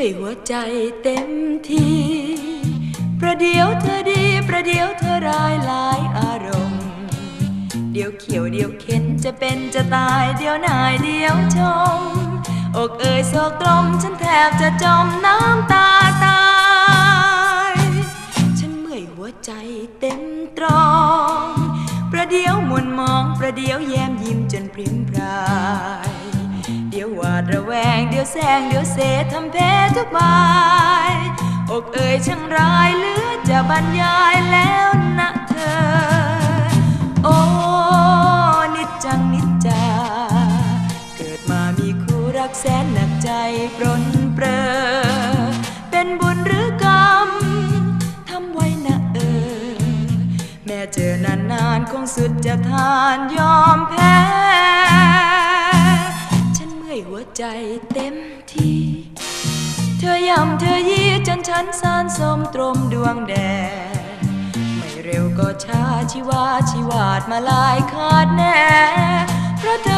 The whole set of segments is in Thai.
มื่อยหัวใจเต็มทีประเดี๋ยวเธอดีประเดี๋ยวเธอร้ายหลายอารมณ์ เดี๋ยวเขียวเดี๋ยวเข็นจะเป็นจะตายเดี๋ยวนายเดี๋ยวชม อกเอ่ยโศกตรมฉันแทบจะจมน้ำตาตาย ฉันเมื่อยหัวใจเต็มตรอง ประเดี๋ยวมวนมองประเดี๋ยวแย้มยิ้มจนพริมพรายเดี๋ย หวาดระแวงเดี๋ยวแซงเดี๋ยวเสทำแพ้ทุกบายอกเอ่ยช่างร้ายเหลือจะบรรยายแล้วนะเธอ โอ้นิจจังนิจจา เกิดมามีคู่รักแสนหนักใจปรนเปรอ เป็นบุญหรือกรรมทำไว้นะเออ แม่เจอนานๆคงสุดจะทานยอมแพ้ ใจเต็มที่ เธอย่ำเธอยีจนฉันสานสมตรมดวงแดด ไม่เร็วก็ช้าชีวาชีวาดมาลายขาดแน่ เพราะเธอ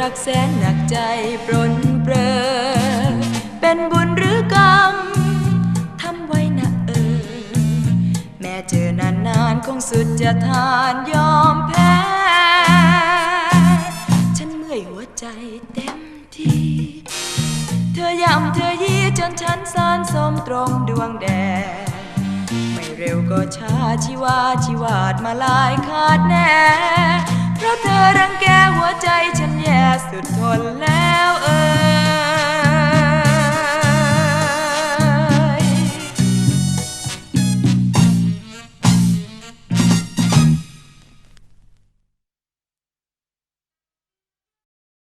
รักแสนหนักใจปรนเปรอ เป็นบุญหรือกรรมทำไว้นะเออ แม่เจอนานๆคงสุดจะทานยอมแพ้ ฉันเมื่อยหัวใจเต็มที่เธอย้ำเธอยี้จนฉันสานสมตรงดวงแดดไม่เร็วก็ช้าชีวาชีวาดมาลายขาดแน่ เธอรังแกหัวใจฉันแย่สุดทนแล้ว